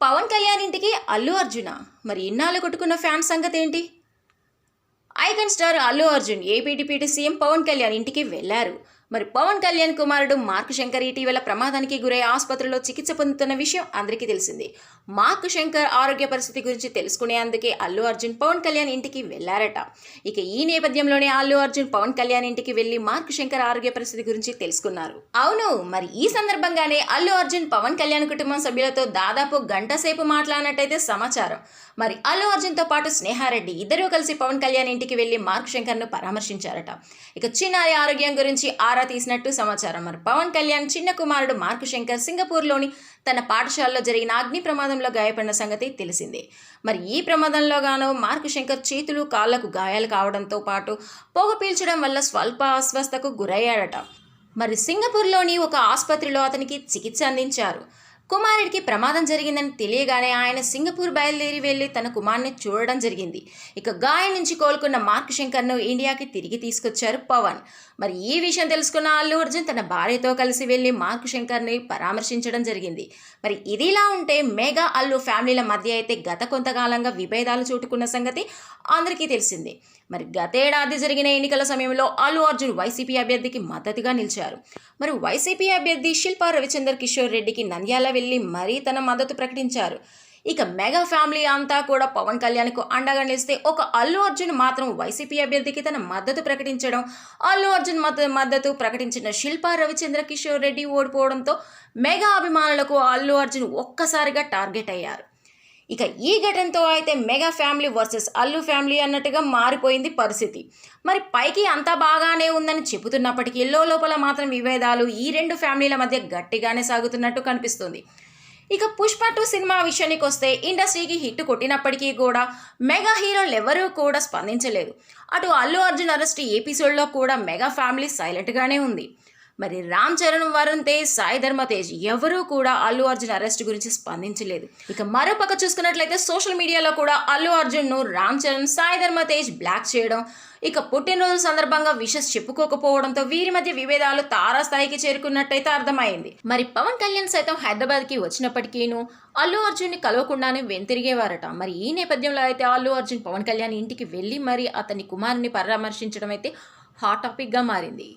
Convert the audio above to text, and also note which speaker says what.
Speaker 1: పవన్ కళ్యాణ్ ఇంటికి అల్లు అర్జున. మరి ఇన్నాళ్ళు కొట్టుకున్న ఫ్యాన్ సంగతి ఏంటి? ఐకన్ స్టార్ అల్లు అర్జున్ ఏపీటీపీటీ సీఎం పవన్ కళ్యాణ్ ఇంటికి వెళ్ళారు మరి పవన్ కళ్యాణ్ కుమారుడు మార్క్ శంకర్ ఇటీవల ప్రమాదానికి గురై ఆసుపత్రిలో చికిత్స పొందుతున్న విషయం అందరికీ తెలిసింది. మార్క్ శంకర్ ఆరోగ్య పరిస్థితి గురించి తెలుసుకునేందుకే అల్లు అర్జున్ పవన్ కళ్యాణ్ ఇంటికి వెళ్ళారట. ఇక ఈ నేపథ్యంలోనే అల్లు అర్జున్ పవన్ కళ్యాణ్ ఇంటికి వెళ్ళి మార్క్ శంకర్ ఆరోగ్య పరిస్థితి గురించి తెలుసుకున్నారు. అవును మరి ఈ సందర్భంగానే అల్లు అర్జున్ పవన్ కళ్యాణ్ కుటుంబం సభ్యులతో దాదాపు గంట సేపు మాట్లాడినట్టయితే సమాచారం. మరి అల్లు అర్జున్తో పాటు స్నేహారెడ్డి ఇద్దరూ కలిసి పవన్ కళ్యాణ్ ఇంటికి వెళ్ళి మార్క్ శంకర్ను పరామర్శించారట. ఇక చిన్నారి ఆరోగ్యం గురించి ఆరా తీసినట్టు సమాచారం. మరి పవన్ కళ్యాణ్ చిన్న కుమారుడు మార్కు శంకర్ సింగపూర్లోని తన పాఠశాలలో జరిగిన అగ్ని ప్రమాదంలో గాయపడిన సంగతి తెలిసిందే. మరి ఈ ప్రమాదంలో గాను మార్కు శంకర్ చేతులు కాళ్ళకు గాయాలు కావడంతో పాటు పొగ పీల్చడం వల్ల స్వల్ప అస్వస్థకు గురయ్యాడట. మరి సింగపూర్లోని ఒక ఆసుపత్రిలో అతనికి చికిత్స అందించారు. కుమారుడికి ప్రమాదం జరిగిందని తెలియగానే ఆయన సింగపూర్ బయలుదేరి వెళ్ళి తన కుమార్ని చూడడం జరిగింది. ఇక గాయం నుంచి కోలుకున్న మార్క్ శంకర్ను ఇండియాకి తిరిగి తీసుకొచ్చారు పవన్. మరి ఈ విషయం తెలుసుకున్న అల్లు అర్జున్ తన భార్యతో కలిసి వెళ్ళి మార్క్ శంకర్ని పరామర్శించడం జరిగింది. మరి ఇదిలా ఉంటే మెగా అల్లు ఫ్యామిలీల మధ్య అయితే గత కొంతకాలంగా విభేదాలు చూటుకున్న సంగతి అందరికీ తెలిసిందే. మరి గతేడాది జరిగిన ఎన్నికల సమయంలో అల్లు అర్జున్ వైసీపీ అభ్యర్థికి మద్దతుగా నిలిచారు. మరి వైసీపీ అభ్యర్థి శిల్పా రవిచందర్ కిషోర్ రెడ్డికి నంద్యాల వెళ్ళి మరీ తన మద్దతు ప్రకటించారు. ఇక మెగా ఫ్యామిలీ అంతా కూడా పవన్ కళ్యాణ్కు అండగా నిలిస్తే ఒక అల్లు అర్జున్ మాత్రం వైసీపీ అభ్యర్థికి తన మద్దతు ప్రకటించడం అల్లు అర్జున్ మద్ద మద్దతు ప్రకటించిన శిల్పా రవిచంద్ర కిషోర్ రెడ్డి ఓడిపోవడంతో మెగా అభిమానులకు అల్లు అర్జున్ ఒక్కసారిగా టార్గెట్ అయ్యారు. ఇక ఈ ఘటనతో అయితే mega family versus Allu family అన్నట్టుగా మారిపోయింది పరిస్థితి. మరి పైకి అంతా బాగానే ఉందని చెబుతున్నప్పటికీ లోపల మాత్రం విభేదాలు ఈ రెండు ఫ్యామిలీల మధ్య గట్టిగానే సాగుతున్నట్టు కనిపిస్తుంది. ఇక పుష్ప టూ సినిమా విషయానికి వస్తే ఇండస్ట్రీకి హిట్ కొట్టినప్పటికీ కూడా మెగా హీరోలు ఎవరూ కూడా స్పందించలేదు. అటు అల్లు అర్జున్ అరెస్ట్ ఎపిసోడ్లో కూడా మెగా ఫ్యామిలీ సైలెంట్గానే ఉంది. మరి రామ్ చరణ్ వరుణ్ తేజ్ సాయి ధర్మ తేజ్ ఎవరూ కూడా అల్లు అర్జున్ అరెస్ట్ గురించి స్పందించలేదు. ఇక మరో పక్క చూసుకున్నట్లయితే సోషల్ మీడియాలో కూడా అల్లు అర్జున్ను రామ్ చరణ్ సాయి ధర్మ తేజ్ బ్లాక్ చేయడం ఇక పుట్టినరోజు సందర్భంగా విషస్ చెప్పుకోకపోవడంతో వీరి మధ్య విభేదాలు తారాస్థాయికి చేరుకున్నట్టయితే అర్థమైంది. మరి పవన్ కళ్యాణ్ సైతం హైదరాబాద్కి వచ్చినప్పటికీను అల్లు అర్జున్ని కలవకుండానే వెంతిరిగేవారట. మరి ఈ నేపథ్యంలో అయితే అల్లు అర్జున్ పవన్ కళ్యాణ్ ఇంటికి వెళ్ళి మరి అతని కుమారుని పరామర్శించడం అయితే హాట్ టాపిక్గా మారింది.